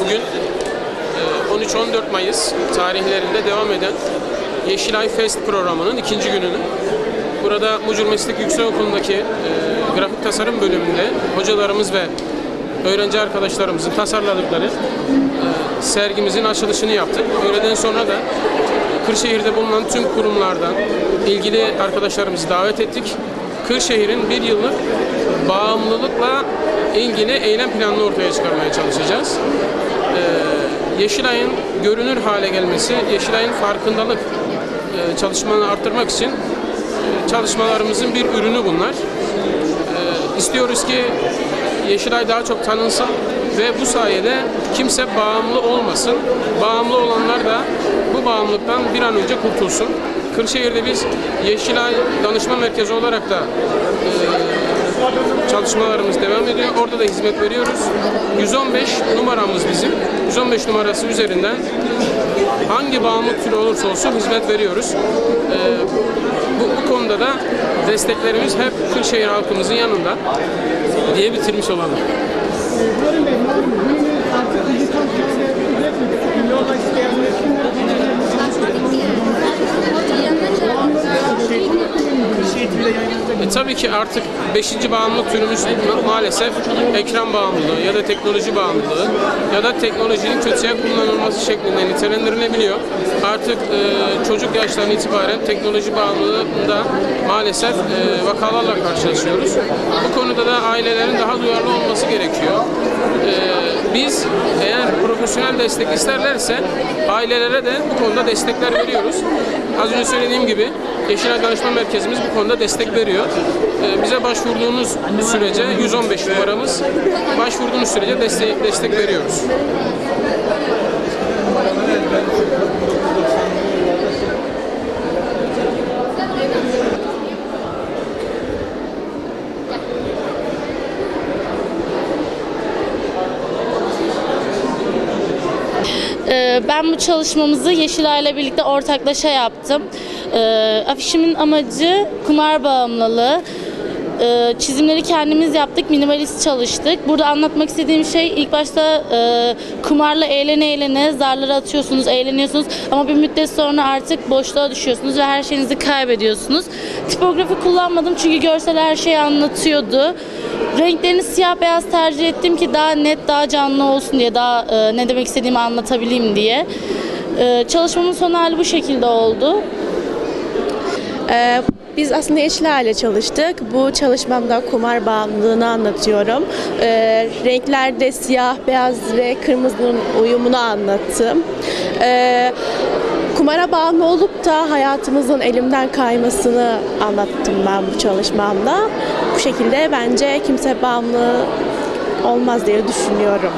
bugün e, 13-14 Mayıs tarihlerinde devam eden Yeşilay Fest programının ikinci gününü burada Mucur Meslek Yüksekokulu'ndaki e, grafik tasarım bölümünde hocalarımız ve öğrenci arkadaşlarımızın tasarladıkları e, sergimizin açılışını yaptık. Öğleden sonra da Kırşehir'de bulunan tüm kurumlardan ilgili arkadaşlarımızı davet ettik. Kırşehir'in bir yıllık bağımlılıkla ilgili eylem planını ortaya çıkarmaya çalışacağız. Ee, Yeşilay'ın görünür hale gelmesi, Yeşilay'ın farkındalık e, çalışmalarını arttırmak için e, çalışmalarımızın bir ürünü bunlar. Ee, istiyoruz ki Yeşilay daha çok tanınsın ve bu sayede kimse bağımlı olmasın. Bağımlı olanlar da bu bağımlılıktan bir an önce kurtulsun. Kırşehir'de biz Yeşilay Danışma Merkezi olarak da e, çalışmalarımız devam ediyor. Orada da hizmet veriyoruz. 115 numaramız bizim. 115 numarası üzerinden hangi bağımlılık türü olursa olsun hizmet veriyoruz. Ee, bu, bu konuda da desteklerimiz hep Kırşehir halkımızın yanında diye bitirmiş olalım. E, tabii ki artık 5. bağımlılık türümüz ma- maalesef ekran bağımlılığı ya da teknoloji bağımlılığı ya da teknolojinin kötüye kullanılması şeklinde nitelendirilebiliyor. Artık e, çocuk yaşlarından itibaren teknoloji bağımlılığında maalesef e, vakalarla karşılaşıyoruz. Bu konuda da ailelerin daha duyarlı olması gerekiyor. E, biz eğer profesyonel destek isterlerse ailelere de bu konuda destekler veriyoruz. Az önce söylediğim gibi Yeşilay Danışma Merkezimiz bu konuda destek veriyor. Ee, bize başvurduğunuz sürece 115 numaramız başvurduğunuz sürece destek, destek veriyoruz. Ben bu çalışmamızı Yeşilay ile birlikte ortaklaşa yaptım. Ee, Afişimin amacı kumar bağımlılığı. Ee, Çizimleri kendimiz yaptık, minimalist çalıştık. Burada anlatmak istediğim şey ilk başta e, kumarla eğlene eğlene zarları atıyorsunuz, eğleniyorsunuz ama bir müddet sonra artık boşluğa düşüyorsunuz ve her şeyinizi kaybediyorsunuz. Tipografi kullanmadım çünkü görsel her şeyi anlatıyordu. Renklerini siyah beyaz tercih ettim ki daha net, daha canlı olsun diye, daha e, ne demek istediğimi anlatabileyim diye. E, çalışmamın son hali bu şekilde oldu. Ee, Biz aslında Yeşilay ile çalıştık. Bu çalışmamda kumar bağımlılığını anlatıyorum. Ee, renklerde siyah, beyaz ve kırmızının uyumunu anlattım. Ee, kumara bağımlı olup da hayatımızın elimden kaymasını anlattım ben bu çalışmamda. Bu şekilde bence kimse bağımlı olmaz diye düşünüyorum.